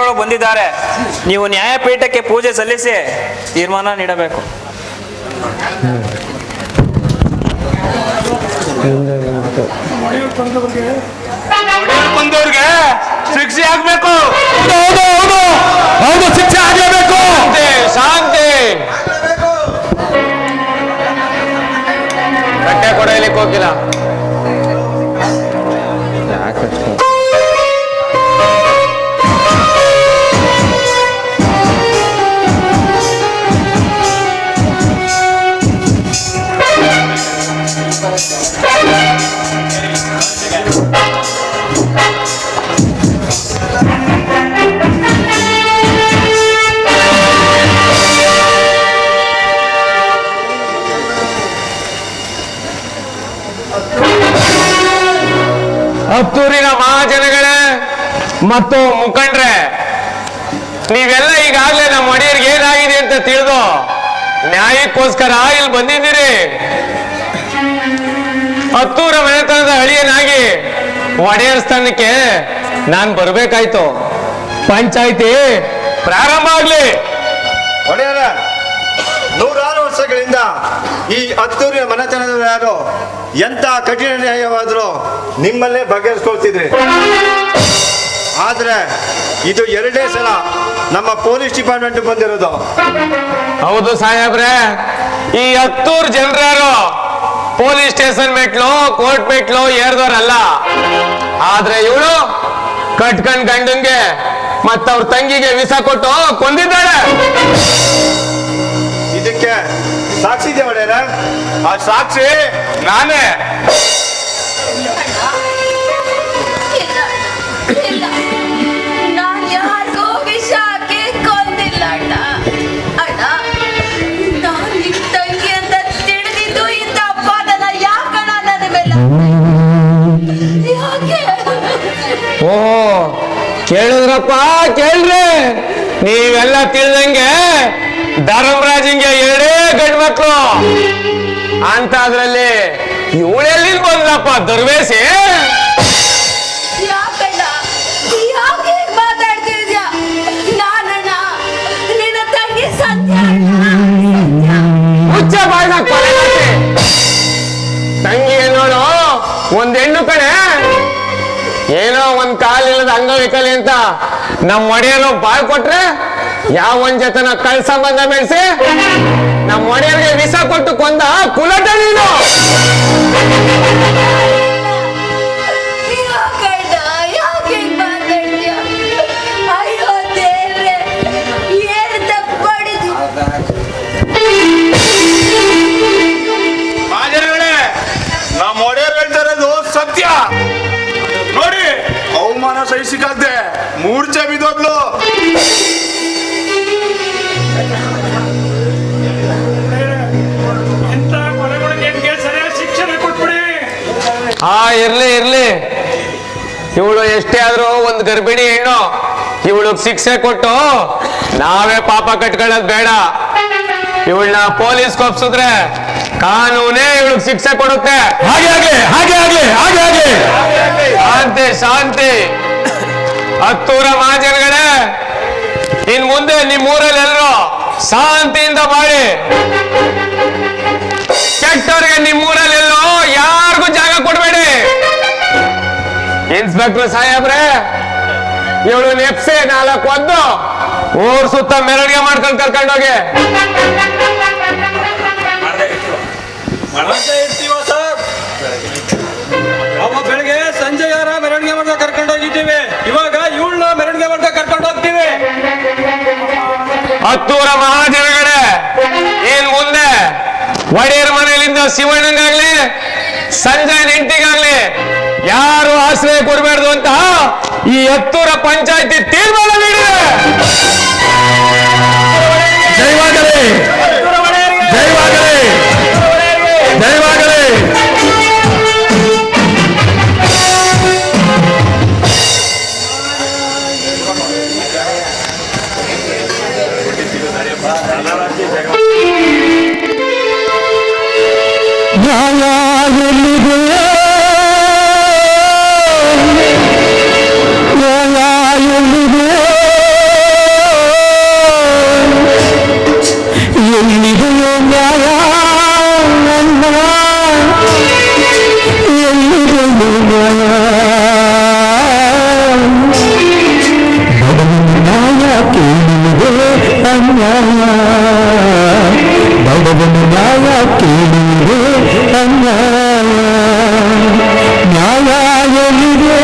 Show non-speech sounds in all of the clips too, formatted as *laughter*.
ಜನತೆಗಳು ಬಂದಿದ್ದಾರೆ. ನೀವು ನ್ಯಾಯಪೀಠಕ್ಕೆ ಪೂಜೆ ಸಲ್ಲಿಸಿ ತೀರ್ಮಾನ ನೀಡಬೇಕು. ಬಂದವ್ರಿಗೆ ಶಿಕ್ಷೆ ಆಗ್ಬೇಕು. ಹೌದು ಹೌದು ಹೌದು ಶಿಕ್ಷೆ ಆಗಲೇಬೇಕು. ಶಾಂತಿ ಹತ್ತೂರಿನ ಮಹಾಜನಗಳೇ ಮತ್ತು ಮುಖಂಡ್ರೆ ನೀವೆಲ್ಲ ಈಗಾಗಲೇ ನಮ್ಮ ಒಡೆಯರ್ಗೆ ಏನಾಗಿದೆ ಅಂತ ತಿಳಿದು ನ್ಯಾಯಕ್ಕೋಸ್ಕರ ಇಲ್ಲಿ ಬಂದಿದ್ದೀರಿ. ಹತ್ತೂರ ಮನೆತನದ ಅಳಿಯನಾಗಿ ಒಡೆಯರ್ ಸ್ಥಾನಕ್ಕೆ ನಾನು ಬರಬೇಕಾಯ್ತು. ಪಂಚಾಯಿತಿ ಪ್ರಾರಂಭ ಆಗ್ಲಿ. ಒಡೆಯರ ನೂರಾರು ವರ್ಷಗಳಿಂದ ಈ ಹತ್ತೂರಿನ ಮನೆತನದ ಯಾರು ಎಂತ ಕಠಿಣ ನ್ಯಾಯವಾದರೂ ನಿಮ್ಮಲ್ಲೇ ಬಗೆಹರಿಸ್ಕೊಳ್ತಿದ್ರಿ. ಆದ್ರೆ ಇದು ಎರಡೇ ಸಲ ನಮ್ಮ ಪೊಲೀಸ್ ಡಿಪಾರ್ಟ್ಮೆಂಟ್ ಬಂದಿರೋದು. ಹೌದು ಸಾಹೇಬ್ರೆ ಈ ಹತ್ತೂರು ಜನರು ಪೊಲೀಸ್ ಸ್ಟೇಷನ್ ಮೆಟ್ಲು, ಕೋರ್ಟ್ ಮೆಟ್ಲು ಏರ್ದವ್ರಲ್ಲ ಆದ್ರೆ ಇವಳು ಕಟ್ಕಂಡ್ ಗಂಡಂಗೆ ಮತ್ತ ಅವ್ರ ತಂಗಿಗೆ ವಿಸ ಕೊಟ್ಟು ಕೊಂದಿದ್ದಾಳೆ. ಇದಕ್ಕೆ ಸಾಕ್ಷಿ ಇದೆ ಒಡೆಯರ? ಆ ಸಾಕ್ಷಿ ನಾನೇ. ಓ ಕೇಳಿದ್ರಪ್ಪ ಕೇಳ್ರಿ. ನೀವೆಲ್ಲ ತಿಳಿದಂಗೆ ಧರ್ಮರಾಜಂಗೆ ಎರಡೇ ಗಂಡು ಮಕ್ಕಳು ಅಂತ ಅದ್ರಲ್ಲಿ ಇವಳೆಲ್ಲಿ ಬಂದ್ರಪ್ಪ ದುರ್ವೇಸಿ ತಂಗಿ ನೋಡು ಒಂದ್ ಏನೋ ಒಂದ್ ಕಾಲಿಲ್ಲದ ಅಂಗವಿಕಲಿ ಅಂತ ನಮ್ ಒಡೆಯರು ಬಾಯ್ ಕೊಟ್ರೆ ಯಾವ ಒಂದ್ ಜೊತೆನ ಕಳ್ ಸಂಬಂಧ ಬೆಳೆಸಿ ನಮ್ ಒಡೆಯರಿಗೆ ವಿಷ ಕೊಟ್ಟು ಕೊಂದ ಕುಲಟ ನೀನು. Yeah. ಯಾಕೆ ಹೀಗ್ ಮಾತಾಡ್ತೀಯ? ಅವಮಾನ ಸಹಿಸಿಕಲ್ದೆ ಮೂರ್ಛೆ ಬಿದ್ದೋದ್ಲು. ಹಾ, ಇರ್ಲಿ ಇರ್ಲಿ. ಇವಳು ಎಷ್ಟೇ ಆದ್ರೂ ಒಂದ್ ಗರ್ಭಿಣಿ ಹೆಣ್ಣು ಇವಳು ಶಿಕ್ಷೆ ಕೊಟ್ಟು ನಾವೇ ಪಾಪ ಕಟ್ಕೊಳ್ಳೋದ್ ಬೇಡ. ಇವಳನ್ನ ಪೊಲೀಸ್ ಕೊಪ್ಸಿದ್ರೆ ಕಾನೂನೇ ಇವಳಿಗೆ ಶಿಕ್ಷೆ ಕೊಡುತ್ತೆ. ಹಾಗೆ ಹಾಗೆ ಹಾಗೆ ಹಾಗೆ ಹಾಗೆ ಹಾಗೆ. ಶಾಂತಿ ಶಾಂತಿ. ಹತ್ತೂರ ಮಹಾಜನಗಳೇ ಇನ್ ಮುಂದೆ ನಿಮ್ಮೂರಲ್ಲಿ ಎಲ್ಲರೂ ಶಾಂತಿಯಿಂದ ಬಾಳಿ. ಕೆಟ್ಟವ್ರಿಗೆ ನಿಮ್ಮೂರಲ್ಲಿ ಎಲ್ಲೋ ಯಾರಿಗೂ ಜಾಗ ಕೊಡಬೇಡಿ. ಇನ್ಸ್ಪೆಕ್ಟರ್ ಸಾಹೇಬ್ರೆ ಇವಳು ನೆಪ್ಸೆ ನಾಲ್ಕು ಒದ್ದು ಊರ್ ಸುತ್ತ ಮೆರವಣಿಗೆ ಮಾಡ್ಕೊಂಡು ಕರ್ಕೊಂಡೋಗಿ. ಸಂಜಯ್ ನೆಂಟಿಗಾಗ್ಲಿ ಯಾರು ಆಶ್ರಯ ಕೊಡಬಾರ್ದು ಅಂತ ಈ ಹತ್ತೂರ ಪಂಚಾಯತಿ ತೀರ್ಮಾನ ನಾನು ನ್ಯಾಯ ಕೇಳಿದೆ ಅನ್ಯಾಯ ನ್ಯಾಯ ಎಲ್ಲಿದೆ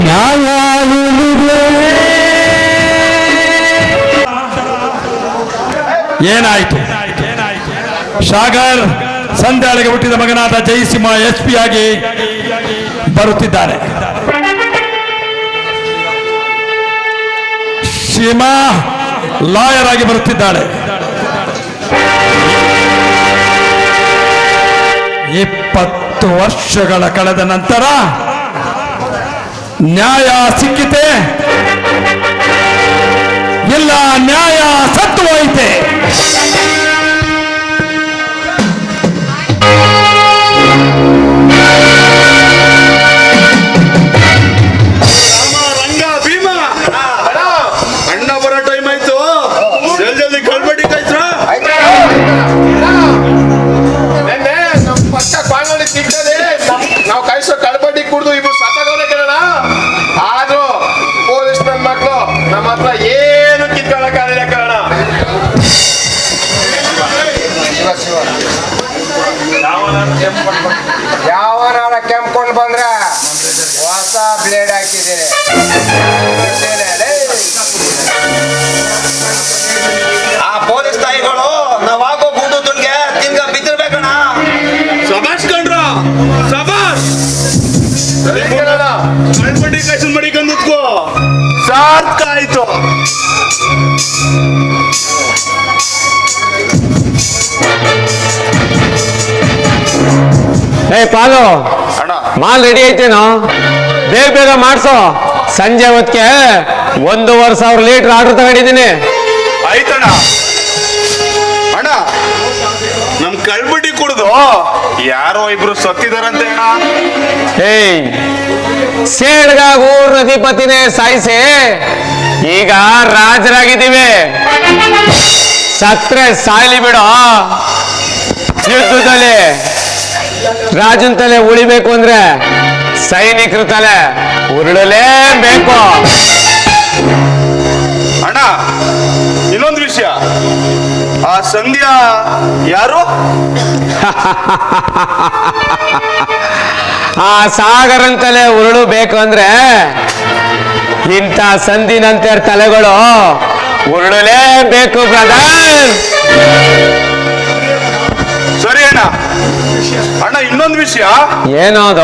ನ್ಯಾಯ ಎಲ್ಲಿದೆ ಏನಾಯ್ತು? ಸಾಗರ್ ಸಂಧ್ಯಾಳಿಗೆ ಹುಟ್ಟಿದ ಮಗನಾದ ಜಯಸಿಂಹ ಎಸ್ ಪಿ ಆಗಿ ಬರುತ್ತಿದ್ದಾರೆ. ಸೀಮಾ ಲಾಯರ್ ಆಗಿ ಬರುತ್ತಿದ್ದಾಳೆ. ಇಪ್ಪತ್ತು ವರ್ಷಗಳ ಕಳೆದ ನಂತರ ನ್ಯಾಯ ಸಿಕ್ಕಿತೆ. ಎಲ್ಲ ನ್ಯಾಯ ಸತ್ತು ಹೋಯಿತೆ ರಂಗ ಭೀಮ. ಅಣ್ಣ ಬರೋ ಯಾವ ನಾಳ ಕೆಂಪ್ಕೊಂಡು ಬಂದ್ರ? ಹೊಸ ಬ್ಲೇಡ್ ಹಾಕಿದ್ದೀನಿ. ಆ ಪೊಲೀಸ್ ತಾಯಿಗಳು ನಾವಾಗೋ ಗುಂಡು ತುಂಡ್ಗೆ ತಿನ್ಗ ಬಿದ್ದಿರ್ಬೇಕಣ್ಣ. ಸಭಾಷ್ ಕಂಡ್ರ ಸಬಾಷ್ ಸರಿ ಕೇಳೋಣ. ಅಣ್ಣ. ಮಾಲ್ ರೆಡಿ ಐತೇನು ಬೇಗ ಬೇಗ ಮಾಡ್ಸೋ. ಸಂಜೆ ಹೊತ್ತಿಗೆ ಒಂದೂವರೆ ಸಾವಿರ ಲೀಟರ್ ಆರ್ಡರ್ ತಗೊಂಡಿದ್ದೀನಿ. ಆಯ್ತಣ್ಣ. ಅಣ್ಣ ನಮ್ ಕಳ್ಬಿಟ್ಟಿ ಕುಡ್ದು ಯಾರೋ ಇಬ್ರು ಸತ್ತಿದಾರಂತೆ ಅಣ್ಣ. ಏಯ್ ಸೇಡ್ಗಾಗ ಊರ್ ನದಿಪತಿನೇ ಸಾಯಿಸಿ. ಈಗ ರಾಜರಾಗಿದ್ದೀವಿ. ಸತ್ರೆ ಸಾಯ್ಲಿ ಬಿಡೋ. ಯುದ್ಧದಲ್ಲಿ. ರಾಜನ್ ತಲೆ ಉಳಿಬೇಕು ಅಂದ್ರೆ ಸೈನಿಕರ ತಲೆ ಉರುಳಲೇಬೇಕು. ಅಣ್ಣ ಇನ್ನೊಂದು ವಿಷಯ. ಆ ಸಂಧ್ಯಾ ಯಾರು? *laughs* ಆ ಸಾಗರನ್ ತಲೆ ಉರುಳಬೇಕು ಅಂದ್ರೆ ಇಂಥ ಸಂಧಿನಂತೆ ತಲೆಗಳು ಉರುಳಲೇಬೇಕು ಬ್ರದರ್ ಅಣ್ಣ ಇನ್ನೊಂದು ವಿಷಯ. ಏನಾದ?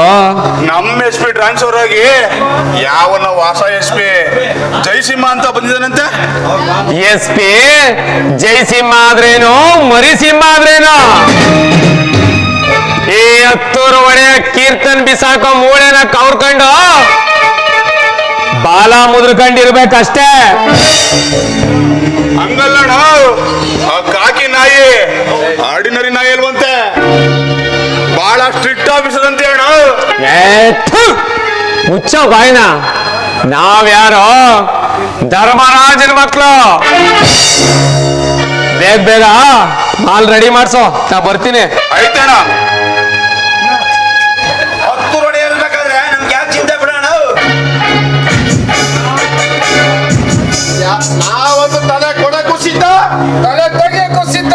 ನಮ್ಮ ಎಸ್ ಪಿ ಟ್ರಾನ್ಸ್ಫರ್ ಆಗಿ ಯಾವನ ವಾಸ ಎಸ್ ಪಿ ಜಯಸಿಂಹ ಅಂತ ಬಂದಿದ್ದಾನಂತೆ? ಎಸ್ ಪಿ ಜಯಸಿಂಹ ಆದ್ರೇನು ಮರಿಸಿಂಹ ಆದ್ರೇನು? ಈ ಹತ್ತೂರು ಒಡೆಯ ಕೀರ್ತನ್ ಬಿಸಾಕ ಮೂಳೆನ ಕೌರ್ಕೊಂಡು ಬಾಲ ಮುದ್ರಕಂಡಿರ್ಬೇಕಷ್ಟೇ. ಹಂಗಲ್ಲಣ್ಣ. ಮುಚ್ಚೋ ಬಾಯ್ನ. ನಾವ್ಯಾರೋ? ಧರ್ಮರಾಜನ ಮಕ್ಕಳು ಬೇಗ ಬೇಗ ಮಾಲ್ ರೆಡಿ ಮಾಡ್ಸೋ. ನಾ ಬರ್ತೀನಿ. ಐತಣ ಹತ್ತು ರೋಡಿ ಇರ್ಬೇಕಾದ್ರೆ ನಮ್ಗೆ ಯಾಕೆ ಚಿಂತೆ ಬಿಡೋಣ ನಾವೊಂದು ತಲೆ ಕೊಡಕ್ಕೂ ಸಿದ್ಧ? ತಲೆ ತೆಗಿಯಕ್ಕೂ ಸಿದ್ಧ?